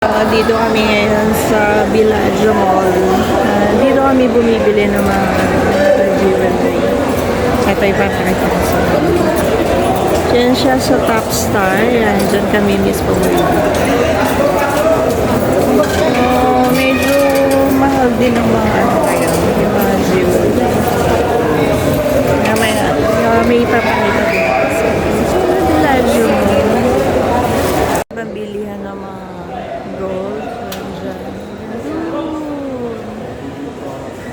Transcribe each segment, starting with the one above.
Ah, dito kami ngayon sa Villaggio Mall. Ah, dito kami bumibili ng mga uh, jewelry. Ito ipapakita ko sa. Diyan siya sa Top Star. Yan, dyan kami mismo bumibili. So, medyo mahal din ang mga ano ngayon, yung mga jewelry. Mamaya, uh, may ipapakita din. So, Villaggio Mall. Pambilihan ng mga gold. Ayan dyan.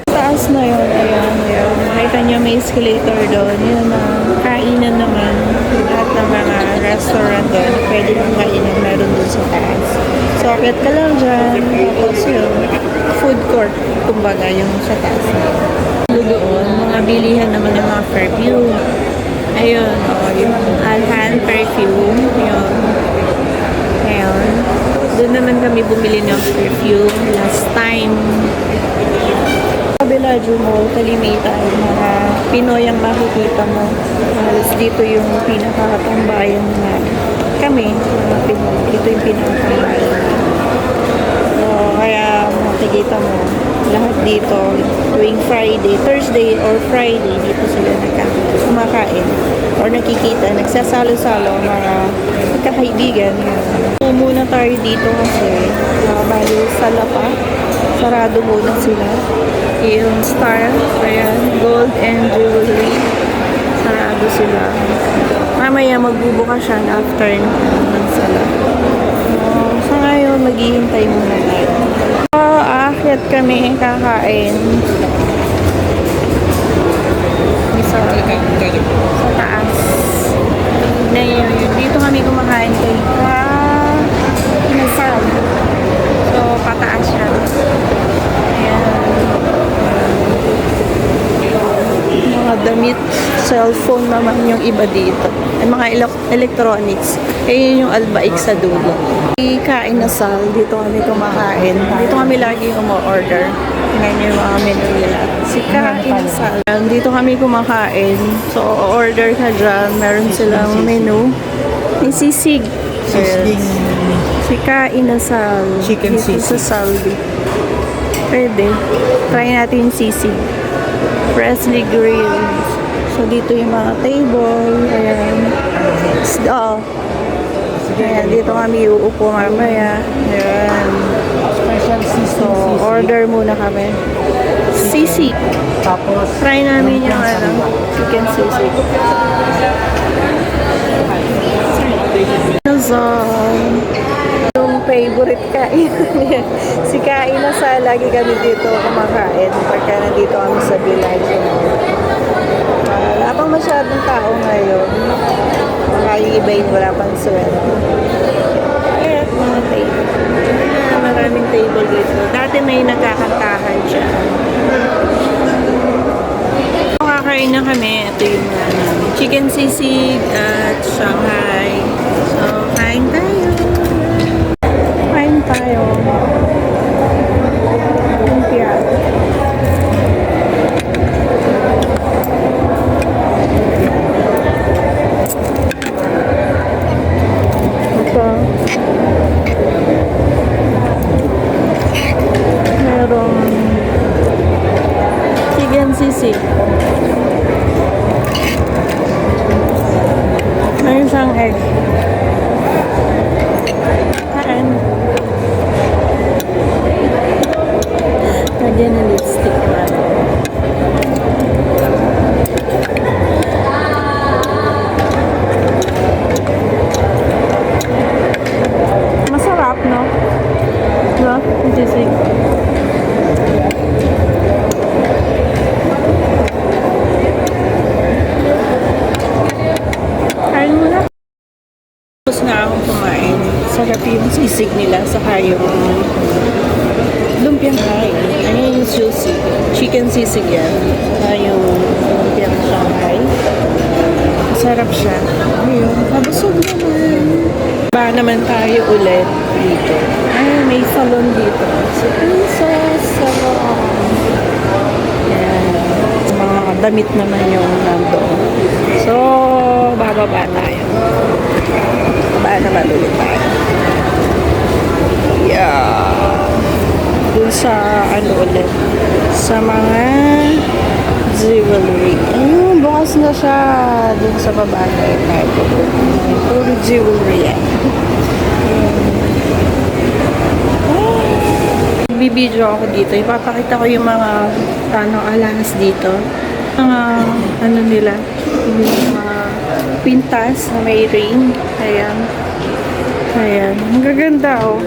Taas na yun. Ayan, ayan. Nakita niyo may escalator doon. Yun na. Kainan naman. Lahat ng mga restaurant doon. Pwede kang kainan. Meron doon sa taas. So, akit ka lang dyan. Tapos yun. Food court. Kumbaga, yung sa taas na. Doon, mga bilihan naman ng mga perfume. Ayun, oh, yung Alhan perfume. Yun. Doon naman kami bumili ng perfume last time. Sa Bellagio Mall, Kalimita, yung mga Pinoy ang makikita mo. Halos dito yung pinakatambayan na kami, mga Pinoy. Dito yung pinakatambayan na. So, kaya makikita mo, lahat dito, tuwing Friday, Thursday or Friday, dito sila nagka- kumakain or nakikita, nagsasalo-salo mga magkakaibigan. Upo muna tayo dito kasi uh, bali sa Lapa, sarado muna sila. Yung Star, ayan, Gold and Jewelry, sarado sila. Mamaya magbubukas siya after ng sala. Uh, sa ngayon, maghihintay muna tayo. So, aakyat kami kakain. Sa, sa taas. Na yun, yun. Dito kami kumakain kay Ka Inasal. So, pataas siya. Damit, cellphone naman yung iba dito. Ay, mga elec- electronics. Eh, yun yung albaik sa dulo. Kain na sal, dito kami kumakain. Dito kami lagi umu-order. Ngayon yung mga menu nila. Si Kain na sal. Dito kami kumakain. So, order ka dyan. Meron silang menu. May sisig. Sisig. Si Kain na sal. Chicken dito sisig. sa Salvi. Pwede. Try natin yung sisig. Freshly grilled. So, dito yung mga table. Ayan. Oh. Ayan, dito kami uupo mamaya. Ayan. Special So, order muna kami. Sisig. Tapos, Try namin yung ano, chicken sisig. Nazan. Kain si Kain na sa lagi kami dito kumakain pagka nandito kami sa village. Uh, wala pang masyadong tao ngayon. Baka yung iba yung wala pang sweldo. At mga table. Ah, maraming table dito. Dati may nagkakantahan siya. Kakain na kami. Ito yung namin. Chicken sisig at Shanghai. So, kain tayo. Kain tayo. Lumpia. Ito. Merong chicken sisig. May isang egg. Kain. Lagyan ng lipstick natin. Masarap, no? No? Yung sisig. Kain mo na. Tapos na akong kumain. Sarap yung sisig yung lumpiang Shanghai. Ano yung sushi? Chicken sisig yan. Saka yung lumpiang Shanghai. Masarap siya. Ayun. Kabusog naman. Ba naman tayo ulit dito. Ay, may salon dito. Si Princess Salon. Yan. Mga damit naman yung nandoon. So, bababa tayo. Baba naman ulit tayo. Yeah. sa ano ulit, sa mga jewelry. Ayun, bukas na siya dun sa baba na yun. Puro jewelry yan. Bibidyo ako dito. Ipapakita ko yung mga ano, alahas dito. Mga ano nila, yung mga pintas na may ring. Ayan. Ayan. Ang gaganda oh.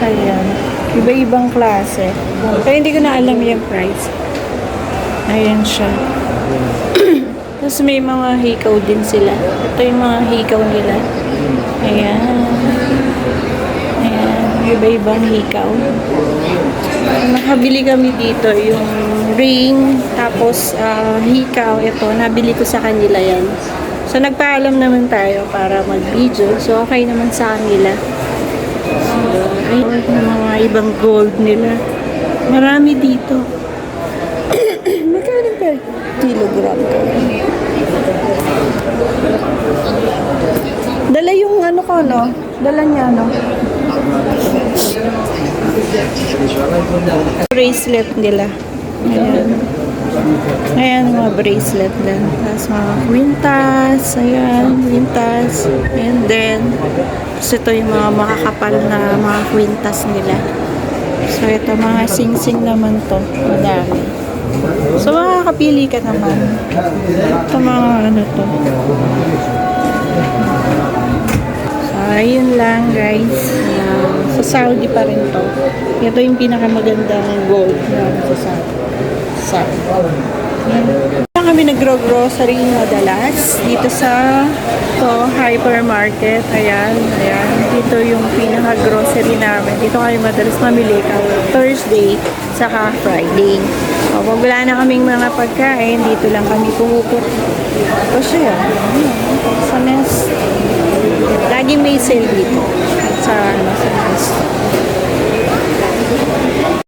Ayan. Iba-ibang klase. Kaya hindi ko na alam yung price. Ayan siya. Tapos may mga hikaw din sila. Ito yung mga hikaw nila. Ayan. Ayan. Iba-ibang hikaw. Nakabili kami dito yung ring, tapos ah, hikaw. Ito, nabili ko sa kanila yan. So, nagpaalam naman tayo para mag-video. So, okay naman sa kanila. So, ayun, mga ibang gold nila. Marami dito. Magkano per kilogram ka? Dala yung ano ko, no? Dala niya, no? Bracelet nila. Ayan. Ayan, mga bracelet din. Tapos mga kwintas. Ayan, kwintas. And then, ito yung mga makakapal na mga kwintas nila. So, ito mga sing-sing naman to. Madami. So, makakapili ka naman. Ito mga ano to. So, ayun lang guys. Ah, sa Saudi pa rin to. Ito yung pinakamagandang gold na sa Saudi. Yan. Kaya kami nagro-grocery madalas dito sa to hypermarket. Ayan, ayan. Dito yung pinaka-grocery namin. Dito kami madalas mamili ka Thursday saka Friday. O, pag wala na kaming mga pagkain, dito lang kami pumupot. Kasi yan, ayan, sa nest. Laging may sale dito. Sa, ano, sa nest.